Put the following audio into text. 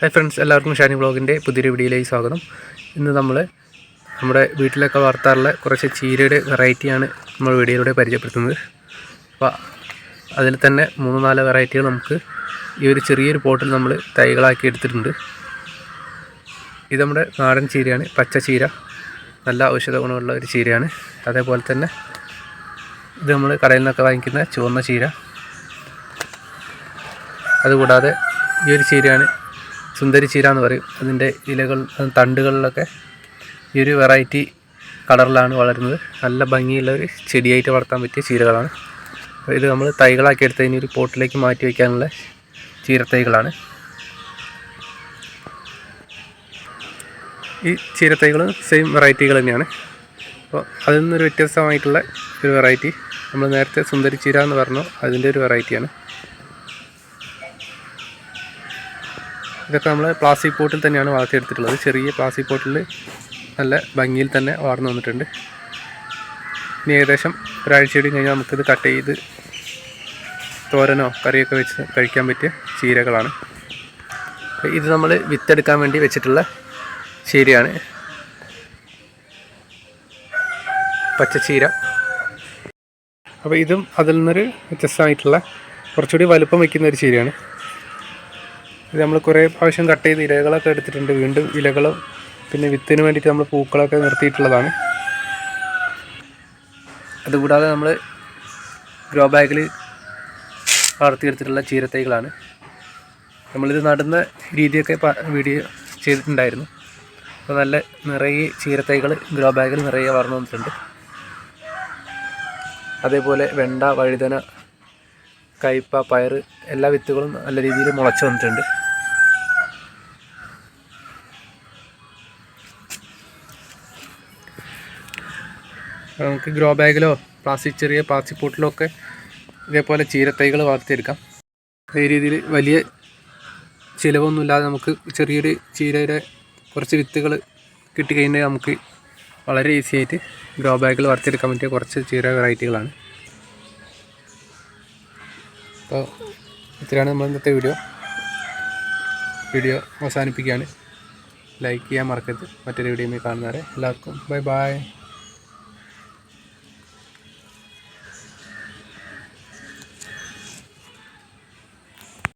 Hi friends എല്ലാവർക്കും ഷാനി ബ്ലോഗിന്റെ പുതിയൊരു വീഡിയോയിലേക്ക് സ്വാഗതം. ഇന്ന് നമ്മൾ നമ്മുടെ വീട്ടിലൊക്കെ വളർത്താറുള്ള കുറച്ച് ചീരയുടെ വെറൈറ്റിയാണ് നമ്മൾ വീഡിയോയിലൂടെ പരിചയപ്പെടുത്തുന്നത്. അപ്പോൾ അതിൽ തന്നെ മൂന്ന് നാല് വെറൈറ്റികൾ നമുക്ക് ഈ ഒരു ചെറിയൊരു പോട്ടിൽ നമ്മൾ തൈകളാക്കി എടുത്തിട്ടുണ്ട്. ഇത് നമ്മുടെ നാടൻ ചീരയാണ് പച്ച ചീര. നല്ല ഔഷധ ഗുണമുള്ള ഒരു ചീരയാണ്. അതേപോലെ തന്നെ ഇത് നമ്മൾ കടയിൽ നിന്നൊക്കെ വാങ്ങിക്കുന്ന ചുവന്ന ചീര. അതുകൂടാതെ ഈ ഒരു ചീരയാണ് സുന്ദരി ചീര എന്ന് പറയും. അതിന്റെ ഇലകൾ തണ്ടുകളിലൊക്കെ ഈ ഒരു വെറൈറ്റി കളറിലാണ് വളരുന്നത്. നല്ല ഭംഗിയുള്ള ഒരു ചെടിയായിട്ട് വളർത്താൻ പറ്റിയ ചീരകളാണ്. അപ്പോൾ ഇത് നമ്മൾ തൈകളാക്കി എടുത്ത് ഇനി ഒരു പോട്ടിലേക്ക് മാറ്റി വയ്ക്കാനുള്ള ചീരത്തൈകളാണ്. ഈ ചീരത്തൈകളും സെയിം വെറൈറ്റികൾ തന്നെയാണ്. അപ്പോൾ അതിൽ നിന്നൊരു വ്യത്യസ്തമായിട്ടുള്ള ഒരു വെറൈറ്റി നമ്മൾ നേരത്തെ സുന്ദരി ചീര എന്ന് പറഞ്ഞു അതിന്റെ ഒരു വെറൈറ്റിയാണ് ഇതൊക്കെ നമ്മൾ പ്ലാസ്റ്റിക് പോട്ടിൽ തന്നെയാണ് വളർത്തിയെടുത്തിട്ടുള്ളത്. ചെറിയ പ്ലാസ്റ്റിക് പോട്ടിൽ നല്ല ഭംഗിയിൽ തന്നെ വളർന്നു വന്നിട്ടുണ്ട്. ഇനി ഏകദേശം ഒരാഴ്ചയോടെ കഴിഞ്ഞാൽ നമുക്കിത് കട്ട് ചെയ്ത് തോരനോ കറിയൊക്കെ വെച്ച് കഴിക്കാൻ പറ്റിയ ചീരകളാണ്. ഇത് നമ്മൾ വിത്തെടുക്കാൻ വേണ്ടി വെച്ചിട്ടുള്ള ചീരയാണ്. പച്ചച്ചീര. അപ്പോൾ ഇതും അതിൽ നിന്നൊരു വ്യത്യസ്തമായിട്ടുള്ള കുറച്ചുകൂടി വലുപ്പം വയ്ക്കുന്ന ഒരു ചീരയാണ്. ഇത് നമ്മൾ കുറേ പ്രാവശ്യം കട്ട് ചെയ്ത് ഇലകളൊക്കെ എടുത്തിട്ടുണ്ട്. വീണ്ടും ഇലകളും പിന്നെ വിത്തിന് വേണ്ടിയിട്ട് നമ്മൾ പൂക്കളൊക്കെ നിർത്തിയിട്ടുള്ളതാണ്. അതുകൂടാതെ നമ്മൾ ഗ്രോ ബാഗിൽ വളർത്തിയെടുത്തിട്ടുള്ള ചീരത്തൈകളാണ്. നമ്മളിത് നടുന്ന രീതിയൊക്കെ വീഡിയോ ചെയ്തിട്ടുണ്ടായിരുന്നു. അപ്പോൾ നല്ല നിറയെ ചീരത്തൈകൾ ഗ്രോ ബാഗിൽ നിറയെ വളർന്നു വന്നിട്ടുണ്ട്. അതേപോലെ വെണ്ട വഴുതന കയ്പ പയർ എല്ലാ വിത്തുകളും നല്ല രീതിയിൽ മുളച്ചു വന്നിട്ടുണ്ട്. നമുക്ക് ഗ്രോ ബാഗിലോ പ്ലാസ്റ്റിക് ചെറിയ പ്ലാസ്റ്റിക് പോട്ടിലോ ഒക്കെ ഇതേപോലെ ചീരത്തൈകൾ വളർത്തിയെടുക്കാം ഈ രീതിയിൽ വലിയ ചിലവൊന്നുമില്ലാതെ നമുക്ക് ചെറിയൊരു ചീരയുടെ കുറച്ച് വിത്തുകൾ കിട്ടിക്കഴിഞ്ഞാൽ നമുക്ക് വളരെ ഈസി ആയിട്ട് ഗ്രോ ബാഗിൽ വളർത്തിയെടുക്കാൻ പറ്റിയ കുറച്ച് ചീര വെറൈറ്റികളാണ്. അപ്പോൾ ഇത്രയാണ് നമ്മൾ ഇന്നത്തെ വീഡിയോ. വീഡിയോ അവസാനിപ്പിക്കുകയാണ്. ലൈക്ക് ചെയ്യാൻ മറക്കരുത്. മറ്റൊരു വീഡിയോ കാണുന്നവരെ എല്ലാവർക്കും ബൈ ബൈ.